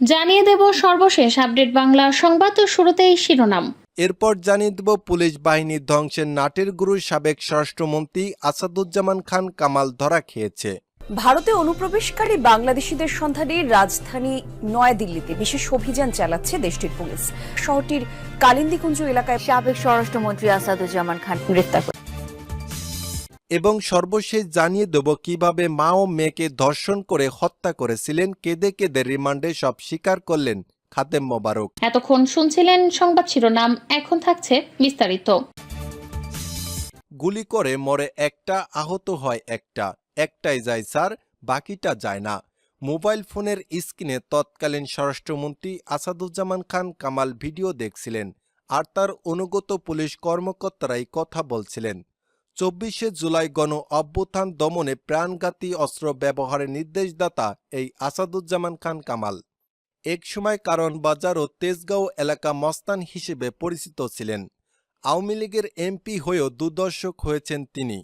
জানিয়ে দেব সর্বশেষ আপডেট বাংলা সংবাদ ও শুরুতেই শিরোনাম। এরপর জানিয়ে দেব পুলিশ বাহিনীর ধ্বংসের নাটের গুরু সাবেক স্বরাষ্ট্রমন্ত্রী আসাদুজ্জামান খান কামাল ধরা খেয়েছে। ভারতে অনুপ্রবেশকারী বাংলাদেশিদের সন্ধানে রাজধানী নয়াদিল্লিতে বিশেষ অভিযান চালাচ্ছে দেশটির পুলিশ। শহরটির কালিন্দিকুঞ্জ এলাকায় সাবেক স্বরাষ্ট্রমন্ত্রী আসাদুজ্জামান খান গ্রেফতার করে এবং সর্বশেষ জানিয়ে দেব কীভাবে মা ও মেয়েকে ধর্ষণ করে হত্যা করেছিলেন কেঁদে কেঁদে রিমান্ডে সব স্বীকার করলেন খাতেম মোবারক। এতক্ষণ শুনছিলেন সংবাদ শিরোনাম এখন থাকছে বিস্তারিত। গুলি করে মরে একটা আহত হয় একটা একটাই যায় স্যার বাকিটা যায় না। মোবাইল ফোনের স্ক্রিনে তৎকালীন স্বরাষ্ট্রমন্ত্রী আসাদুজ্জামান খান কামাল ভিডিও দেখছিলেন আর তার অনুগত পুলিশ কর্মকর্তারাই কথা বলছিলেন। চব্বিশে জুলাই গণ অভ্যুত্থান দমনে প্রাণঘাতী অস্ত্র ব্যবহারের নির্দেশদাতা এই আসাদুজ্জামান খান কামাল। একসময় কারণ বাজার ও তেজগাঁও এলাকা মস্তান হিসেবে পরিচিত ছিলেন। আওয়ামী লীগের এমপি হয়েও দুদর্শক হয়েছেন তিনি।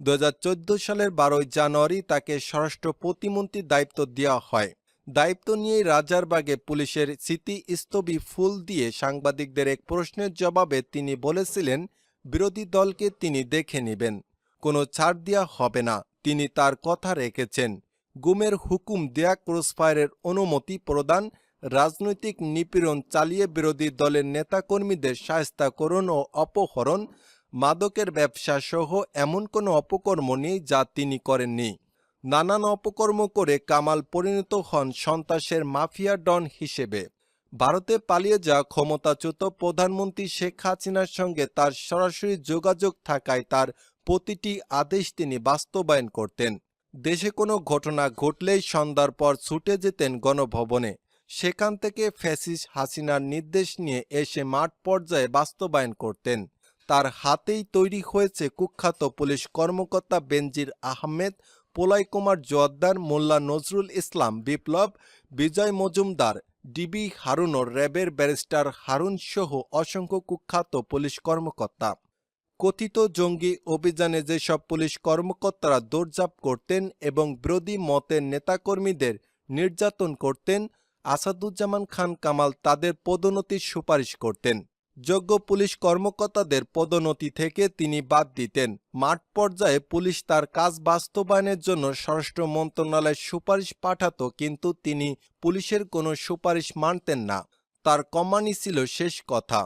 দু হাজার চোদ্দ সালের বারোই জানুয়ারি তাকে স্বরাষ্ট্র প্রতিমন্ত্রীর দায়িত্ব দেওয়া হয়। দায়িত্ব নিয়ে রাজারবাগে পুলিশের স্মৃতিস্তবী ফুল দিয়ে সাংবাদিকদের এক প্রশ্নের জবাবে তিনি বলেছিলেন বিরোধী দলকে তিনি দেখে নেবেন। কোনো ছাড় দেওয়া হবে না। তিনি তার কথা রেখেছেন। গুমের হুকুম দেয়া ক্রসফায়ারের অনুমতি প্রদান, রাজনৈতিক নিপীড়ন চালিয়ে বিরোধী দলের নেতাকর্মীদের সায়স্তাকরণ ও অপহরণ, মাদকের ব্যবসা সহ এমন কোনো অপকর্ম নেই যা তিনি করেননি। নানান অপকর্ম করে কামাল পরিণত হন সন্ত্রাসের মাফিয়া ডন হিসেবে। ভারতে পালিয়ে যাওয়া ক্ষমতাচ্যুত প্রধানমন্ত্রী শেখ হাসিনার সঙ্গে তার সরাসরি যোগাযোগ থাকায় তার প্রতিটি আদেশ তিনি বাস্তবায়ন করতেন। দেশে কোনো ঘটনা ঘটলেই সন্ধ্যার পর ছুটে যেতেন গণভবনে। সেখান থেকে ফ্যাসিস হাসিনার নির্দেশ নিয়ে এসে মাঠ পর্যায়ে বাস্তবায়ন করতেন। তার হাতেই তৈরি হয়েছে কুখ্যাত পুলিশ কর্মকর্তা বেনজির আহমেদ, পোলাই কুমার জোয়াদ্দার মোল্লা নজরুল ইসলাম বিপ্লব, বিজয় মজুমদার ডিবি হারুন ও র্যাবের ব্যারিস্টার হারুন সহ অসংখ্য কুখ্যাত পুলিশ কর্মকর্তা। কথিত জঙ্গি অভিযানে যেসব পুলিশ কর্মকর্তারা দৌড়ঝাঁপ করতেন এবং বিরোধী মতের নেতাকর্মীদের নির্যাতন করতেন, আসাদুজ্জামান খান কামাল তাদের পদোন্নতির সুপারিশ করতেন। যোগ্য পুলিশ কর্মকর্তাদের পদোন্নতি থেকে তিনি বাদ দিতেন। মাঠ পর্যায়ে পুলিশ তার কাজ বাস্তবায়নের জন্য স্বরাষ্ট্র মন্ত্রণালয়ের সুপারিশ পাঠাত, কিন্তু তিনি পুলিশের কোনো সুপারিশ মানতেন না। তার কমানি ছিল শেষ কথা।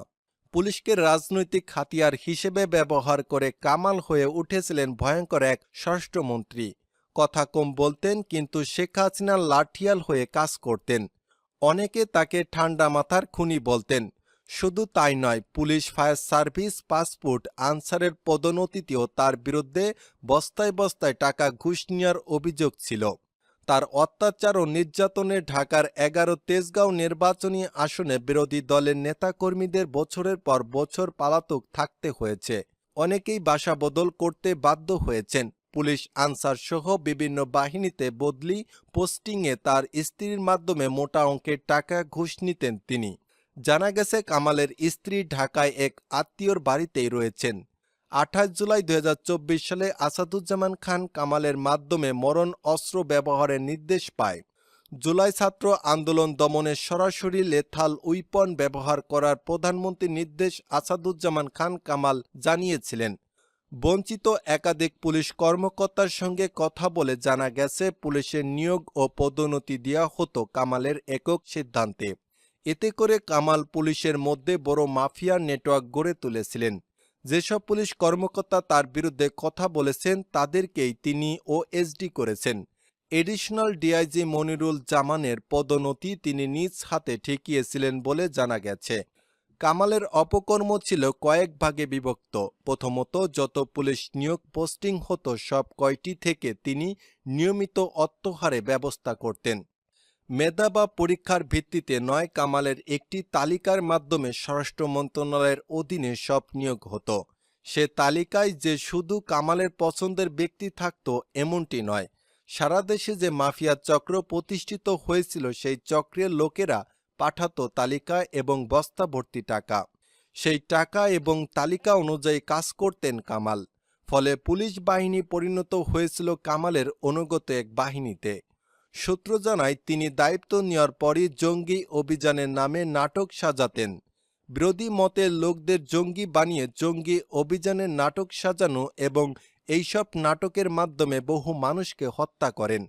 পুলিশকে রাজনৈতিক হাতিয়ার হিসেবে ব্যবহার করে কামাল হয়ে উঠেছিলেন ভয়ঙ্কর এক স্বরাষ্ট্রমন্ত্রী। কথা কম বলতেন, কিন্তু শেখ হাসিনার লাঠিয়াল হয়ে কাজ করতেন। অনেকে তাকে ঠান্ডা মাথার খুনি বলতেন। শুধু তাই নয়, পুলিশ, ফায়ার সার্ভিস, পাসপোর্ট, আনসারের পদোন্নতিতেও তার বিরুদ্ধে বস্তায় বস্তায় টাকা ঘুষ নেওয়ার অভিযোগ ছিল। তার অত্যাচার ও নির্যাতনে ঢাকার এগারো তেজগাঁও নির্বাচনী আসনে বিরোধী দলের নেতাকর্মীদের বছরের পর বছর পালাতক থাকতে হয়েছে। অনেকেই বাসা বদল করতে বাধ্য হয়েছেন। পুলিশ, আনসার সহ বিভিন্ন বাহিনীতে বদলি, পোস্টিংয়ে তার স্ত্রীর মাধ্যমে মোটা অঙ্কের টাকা ঘুষ নিতেন তিনি। জানা গেছে কামালের স্ত্রী ঢাকায় এক আত্মীয়র বাড়িতেই রয়েছেন। আঠাশ জুলাই দু হাজার চব্বিশ সালে আসাদুজ্জামান খান কামালের মাধ্যমে মরণ অস্ত্র ব্যবহারের নির্দেশ পায়। জুলাই ছাত্র আন্দোলন দমনে সরাসরি লেথাল উইপন ব্যবহার করার প্রধানমন্ত্রীর নির্দেশ আসাদুজ্জামান খান কামাল জানিয়েছিলেন। বঞ্চিত একাধিক পুলিশ কর্মকর্তার সঙ্গে কথা বলে জানা গেছে, পুলিশের নিয়োগ ও পদোন্নতি দেওয়া হতো কামালের একক সিদ্ধান্তে। এতে করে কামাল পুলিশের মধ্যে বড় মাফিয়া নেটওয়ার্ক গড়ে তুলেছিলেন। যেসব পুলিশ কর্মকর্তা তার বিরুদ্ধে কথা বলেছেন, তাদেরকেই তিনি ওএসডি করেছেন। এডিশনাল ডিআইজি মনিরুল জামানের পদোন্নতি তিনি নিজ হাতে ঠেকিয়েছিলেন বলে জানা গেছে। কামালের অপকর্ম ছিল কয়েক ভাগে বিভক্ত। প্রথমত, যত পুলিশ নিয়োগ পোস্টিং হতো, সব কয়টি থেকে তিনি নিয়মিত অর্থহারে ব্যবস্থা করতেন। মেধা বা পরীক্ষার ভিত্তিতে নয় কামালের একটি তালিকার মাধ্যমে স্বরাষ্ট্র মন্ত্রণালয়ের অধীনে সব নিয়োগ হতো। সে তালিকায় যে শুধু কামালের পছন্দের ব্যক্তি থাকত, এমনটি নয়। সারা দেশে যে মাফিয়া চক্র প্রতিষ্ঠিত হয়েছিল, সেই চক্রের লোকেরা পাঠাতো তালিকা এবং বস্তা ভর্তি টাকা। সেই টাকা এবং তালিকা অনুযায়ী কাজ করতেন কামাল। ফলে পুলিশ বাহিনী পরিণত হয়েছিল কামালের অনুগত এক বাহিনীতে। সূত্র জানায়, তিনি দায়িত্ব নেওয়ার পরই জঙ্গি অভিযানের নামে নাটক সাজাতেন। বিরোধী মতের লোকদের জঙ্গি বানিয়ে জঙ্গি অভিযানের নাটক সাজানো এবং এইসব নাটকের মাধ্যমে বহু মানুষকে হত্যা করেন।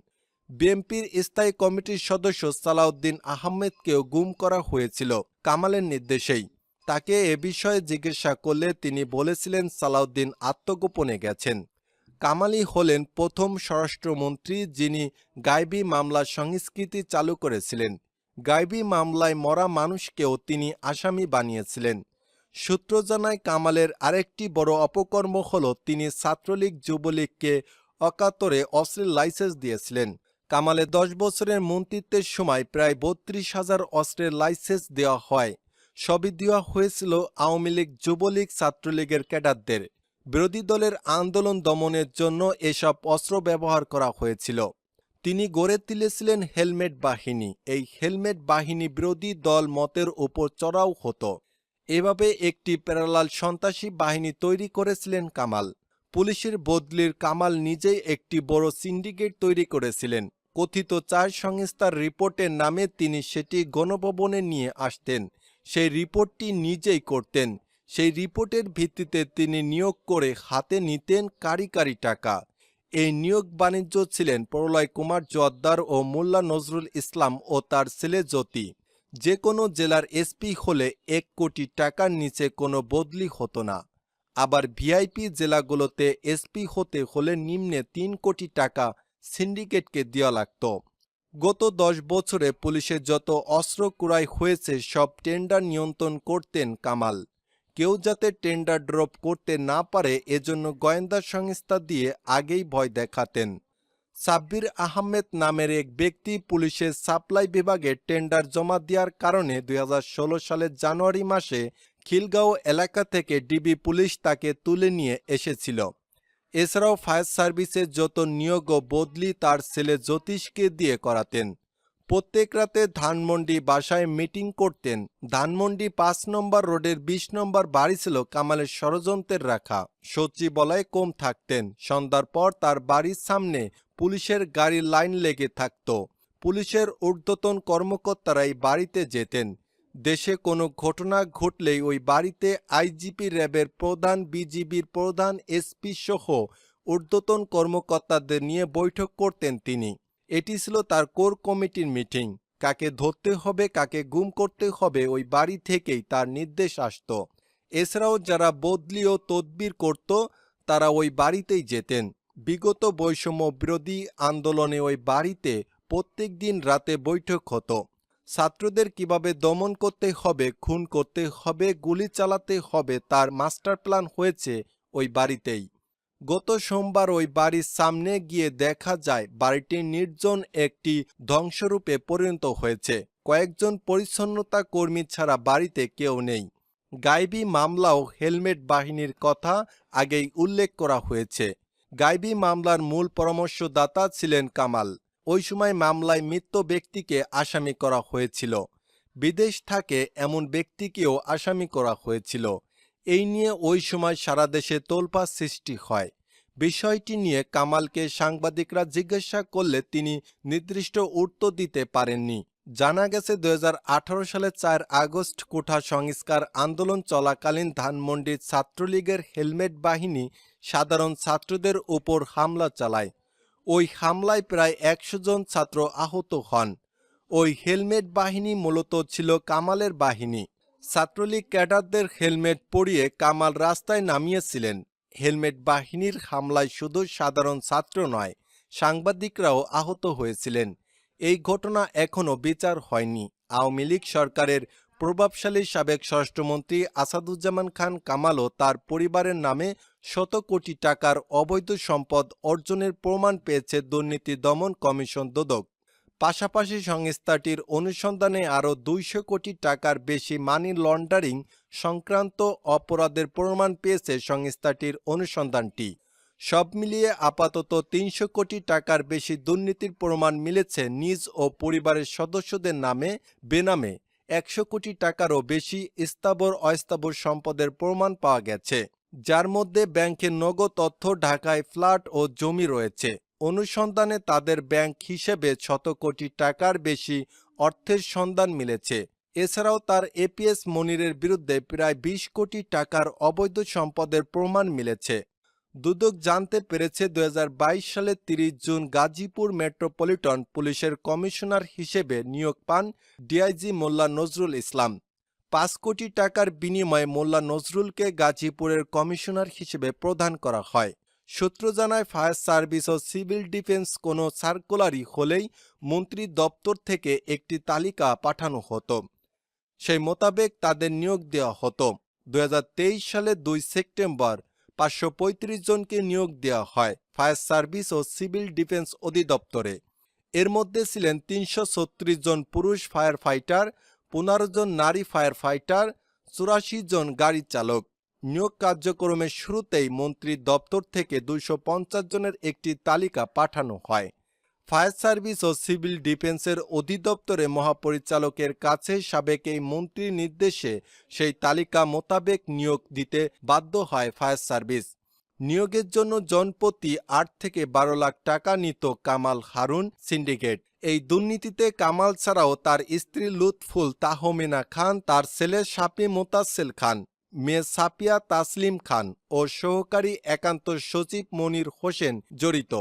বিএনপির স্থায়ী কমিটির সদস্য সালাউদ্দিন আহমেদকেও গুম করা হয়েছিল কামালের নির্দেশেই। তাকে এ বিষয়ে জিজ্ঞাসা করলে তিনি বলেছিলেন, সালাউদ্দিন আত্মগোপনে গেছেন। কামালি হলেন প্রথম স্বরাষ্ট্রমন্ত্রী যিনি গাইবী মামলার সংস্কৃতি চালু করেছিলেন। গাইবী মামলায় মরা মানুষকেও তিনি আসামি বানিয়েছিলেন। সূত্র জানায় কামালের আরেকটি বড় অপকর্ম হল তিনি ছাত্রলীগ যুবলীগকে অকাতরে অস্ত্রের লাইসেন্স দিয়েছিলেন। কামালে দশ বছরের মন্ত্রিত্বের সময় প্রায় বত্রিশ হাজার অস্ত্রের লাইসেন্স দেওয়া হয়। সবই দেওয়া হয়েছিল আওয়ামী লীগ যুবলীগ ছাত্রলীগের ক্যাডারদের। বিরোধী দলের আন্দোলন দমনের জন্য এসব অস্ত্র ব্যবহার করা হয়েছিল। তিনি গড়ে তুলেছিলেন হেলমেট বাহিনী। এই হেলমেট বাহিনী বিরোধী দল মতের উপর চড়াও হতো। এভাবে একটি প্যারালাল সন্ত্রাসী বাহিনী তৈরি করেছিলেন কামাল। পুলিশের বদলির কামাল নিজেই একটি বড় সিন্ডিকেট তৈরি করেছিলেন। কথিত চার সংস্থার রিপোর্টের নামে তিনি সেটি গণভবনে নিয়ে আসতেন। সেই রিপোর্টটি নিজেই করতেন। সেই রিপোর্টের ভিত্তিতে তিনি নিয়োগ করে হাতে নিতেন কারি কারি টাকা। এই নিয়োগ বাণিজ্য ছিলেন প্রলয় কুমার জোয়াদ্দার ও মোল্লা নজরুল ইসলাম ও তার ছেলে জ্যোতি। যে কোনো জেলার এসপি হলে এক কোটি টাকার নিচে কোনো বদলি হতো না। আবার ভিআইপি জেলাগুলোতে এসপি হতে হলে নিম্নে তিন কোটি টাকা সিন্ডিকেটকে দেওয়া লাগত। গত দশ বছরে পুলিশের যত অস্ত্র কুড়াই হয়েছে, সব টেন্ডার নিয়ন্ত্রণ করতেন কামাল। কেউ যাতে টেন্ডার ড্রপ করতে না পারে, এজন্য গোয়েন্দা সংস্থা দিয়ে আগেই ভয় দেখাতেন। সাব্বির আহমেদ নামের এক ব্যক্তি পুলিশের সাপ্লাই বিভাগে টেন্ডার জমা দেওয়ার কারণে দুই হাজার ষোলো সালের জানুয়ারি মাসে খিলগাঁও এলাকা থেকে ডিবি পুলিশ তাকে তুলে নিয়ে এসেছিল। এছাড়াও ফায়ার সার্ভিসের যত নিয়োগ ও বদলি তার ছেলে জ্যোতিষকে দিয়ে করাতেন। প্রত্যেক রাতে ধানমন্ডি বাসায় মিটিং করতেন। ধানমন্ডি পাঁচ নম্বর রোডের বিশ নম্বর বাড়ি ছিল কামালের ষড়যন্ত্রের রাখা। সচিবালয়ে কম থাকতেন। সন্ধ্যার পর তার বাড়ির সামনে পুলিশের গাড়ির লাইন লেগে থাকত। পুলিশের ঊর্ধ্বতন কর্মকর্তারাই বাড়িতে যেতেন। দেশে কোনো ঘটনা ঘটলেই ওই বাড়িতে আইজিপি র্যাবের প্রধান, বিজিবির প্রধান, এসপি সহ ঊর্ধ্বতন কর্মকর্তাদের নিয়ে বৈঠক করতেন তিনি। এটি ছিল তার কোর কমিটির মিটিং। কাকে ধরতে হবে, কাকে গুম করতে হবে, ওই বাড়ি থেকেই তার নির্দেশ আসত। এছাড়াও যারা বদলি ও তদবির করত, তারা ওই বাড়িতেই যেতেন। বিগত বৈষম্য বিরোধী আন্দোলনে ওই বাড়িতে প্রত্যেক দিন রাতে বৈঠক হতো। ছাত্রদের কীভাবে দমন করতে হবে, খুন করতে হবে, গুলি চালাতে হবে, তার মাস্টার প্ল্যান হয়েছে ওই বাড়িতেই। গত সোমবার ওই বাড়ির সামনে গিয়ে দেখা যায় বাড়িটি নির্জন একটি ধ্বংসরূপে পরিণত হয়েছে। কয়েকজন পরিচ্ছন্নতা কর্মী ছাড়া বাড়িতে কেউ নেই। গাইবী মামলাও হেলমেট বাহিনীর কথা আগেই উল্লেখ করা হয়েছে। গাইবী মামলার মূল পরামর্শদাতা ছিলেন কামাল। ওই সময় মামলায় মৃত্য ব্যক্তিকে আসামি করা হয়েছিল। বিদেশ থাকে এমন ব্যক্তিকেও আসামি করা হয়েছিল। এই নিয়ে ওই সময় সারা দেশে তোলপা সৃষ্টি হয়। বিষয়টি নিয়ে কামালকে সাংবাদিকরা জিজ্ঞাসা করলে তিনি নির্দিষ্ট উত্তর দিতে পারেননি। জানা গেছে দু হাজার আঠারো সালে চার আগস্ট কোঠা সংস্কার আন্দোলন চলাকালীন ধানমন্ডির ছাত্রলীগের হেলমেট বাহিনী সাধারণ ছাত্রদের উপর হামলা চালায়। ওই হামলায় প্রায় একশো জন ছাত্র আহত হন। ওই হেলমেট বাহিনী মূলত ছিল কামালের বাহিনী। ছাত্রলীগ ক্যাডারদের হেলমেট পরিয়ে কামাল রাস্তায় নামিয়েছিলেন। হেলমেট বাহিনীর হামলায় শুধু সাধারণ ছাত্র নয়, সাংবাদিকরাও আহত হয়েছিলেন। এই ঘটনা এখনও বিচার হয়নি। আওয়ামী লীগ সরকারের প্রভাবশালী সাবেক স্বরাষ্ট্রমন্ত্রী আসাদুজ্জামান খান কামালও তার পরিবারের নামে শত কোটি টাকার অবৈধ সম্পদ অর্জনের প্রমাণ পেয়েছে দুর্নীতি দমন কমিশন দুদক। পাশাপাশি সংস্থাটির অনুসন্ধানে আরও দুইশো কোটি টাকার বেশি মানি লন্ডারিং সংক্রান্ত অপরাধের প্রমাণ পেয়েছে সংস্থাটির অনুসন্ধানটি। সব মিলিয়ে আপাতত তিনশো কোটি টাকার বেশি দুর্নীতির প্রমাণ মিলেছে নিজ ও পরিবারের সদস্যদের নামে, বেনামে। একশো কোটি টাকারও বেশি স্থাবর অস্থাবর সম্পদের প্রমাণ পাওয়া গেছে, যার মধ্যে ব্যাংকের নগদ তথ্য, ঢাকায় ফ্ল্যাট ও জমি রয়েছে। অনুসন্ধানে তাদের ব্যাংক হিসেবে শত কোটি টাকার বেশি অর্থের সন্ধান মিলেছে। এছাড়াও তার এপিএস মনিরের বিরুদ্ধে প্রায় বিশ কোটি টাকার অবৈধ সম্পদের প্রমাণ মিলেছে। দুদক জানতে পেরেছে দু হাজার বাইশ সালে তিরিশ জুন গাজীপুর মেট্রোপলিটন পুলিশের কমিশনার হিসেবে নিয়োগ পান ডিআইজি মোল্লা নজরুল ইসলাম। পাঁচ কোটি টাকার বিনিময়ে মোল্লা নজরুলকে গাজীপুরের কমিশনার হিসেবে প্রদান করা হয়। সূত্র জানায় ফায়ার সার্ভিস ও সিভিল ডিফেন্স কোনো সার্কুলারই হলেই মন্ত্রী দপ্তর থেকে একটি তালিকা পাঠানো হতো। সেই মোতাবেক তাদের নিয়োগ দেওয়া হতো। দু হাজার তেইশ সালে দুই সেপ্টেম্বর পাঁচশো পঁয়ত্রিশ জনকে নিয়োগ দেওয়া হয় ফায়ার সার্ভিস ও সিভিল ডিফেন্স অধিদপ্তরে। এর মধ্যে ছিলেন তিনশো ছত্রিশ জন পুরুষ ফায়ার ফাইটার পনেরো জন নারী ফায়ার ফাইটার চুরাশি জন গাড়ি চালক। নিয়োগ কার্যক্রমের শুরুতেই মন্ত্রী দপ্তর থেকে দুইশো পঞ্চাশ জনের একটি তালিকা পাঠানো হয়। ফায়ার সার্ভিস ও সিভিল ডিফেন্সের অধিদপ্তরে মহাপরিচালকের কাছে সাবেক এই মন্ত্রীর নির্দেশে সেই তালিকা মোতাবেক নিয়োগ দিতে বাধ্য হয় ফায়ার সার্ভিস। নিয়োগের জন্য জনপ্রতি আট থেকে বারো লাখ টাকা নিত কামাল হারুন সিন্ডিকেট। এই দুর্নীতিতে কামাল ছাড়াও তার স্ত্রী লুৎফুল তাহমিনা খান, তার ছেলে সাপি মোতাসেল খান। মেয়ে সাপিয়া তাসলিম খান ও সহকারী একান্ত সচিব মনির হোসেন জড়িত।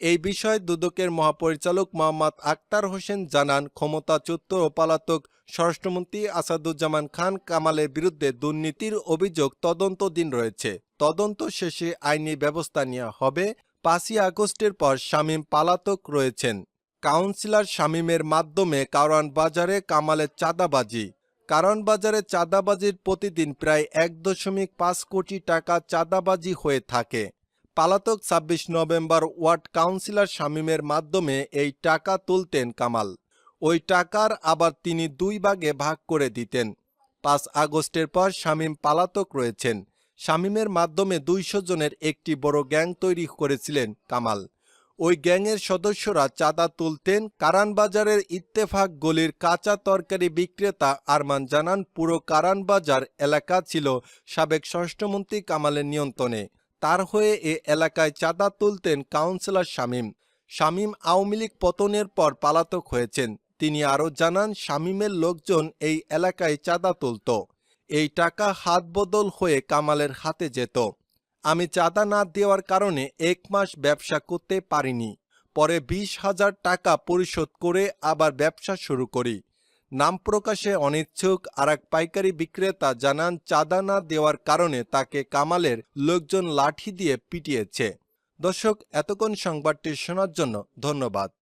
এই বিষয়ে দুদকের মহাপরিচালক মোহাম্মদ আক্তার হোসেন জানান ক্ষমতাচ্যুত ও পালাতক স্বরাষ্ট্রমন্ত্রী আসাদুজ্জামান খান কামালের বিরুদ্ধে দুর্নীতির অভিযোগ তদন্তদিন রয়েছে। তদন্ত শেষে আইনি ব্যবস্থা নেওয়া হবে। পাঁচই আগস্টের পর শামীম পালাতক রয়েছেন। কাউন্সিলর শামীমের মাধ্যমে কারওয়ান বাজারে কামালের চাঁদাবাজি। কারণ বাজারে চাঁদাবাজির প্রতিদিন প্রায় এক দশমিক পাঁচ কোটি টাকা চাঁদাবাজি হয়ে থাকে। পালাতক ছাব্বিশ নভেম্বর ওয়ার্ড কাউন্সিলর শামীমের মাধ্যমে এই টাকা তুলতেন কামাল। ওই টাকার আবার তিনি দুই ভাগে ভাগ করে দিতেন। পাঁচ আগস্টের পর শামীম পালাতক রয়েছেন। শামীমের মাধ্যমে দুইশো জনের একটি বড় গ্যাং তৈরি করেছিলেন কামাল। ওই গ্যাংয়ের সদস্যরা চাঁদা তুলতেন, কারানবাজারের ইত্তেফাক গলির কাঁচা তরকারি বিক্রেতা আরমান জানান, পুরো কারানবাজার এলাকা ছিল সাবেক স্বরাষ্ট্রমন্ত্রী কামালের নিয়ন্ত্রণে। তার হয়ে এ এলাকায় চাঁদা তুলতেন কাউন্সিলর শামীম। শামীম আওয়ামী লীগ পতনের পর পালাতক হয়েছেন। তিনি আরও জানান, শামীমের লোকজন এই এলাকায় চাঁদা তুলত। এই টাকা হাত বদল হয়ে কামালের হাতে যেত। আমি চাঁদা না দেওয়ার কারণে এক মাস ব্যবসা করতে পারিনি। পরে বিশ হাজার টাকা পরিশোধ করে আবার ব্যবসা শুরু করি। নাম প্রকাশে অনিচ্ছুক আর এক পাইকারি বিক্রেতা জানান, চাঁদা না দেওয়ার কারণে তাকে কামালের লোকজন লাঠি দিয়ে পিটিয়েছে। দর্শক, এতক্ষণ সংবাদটি শোনার জন্য ধন্যবাদ।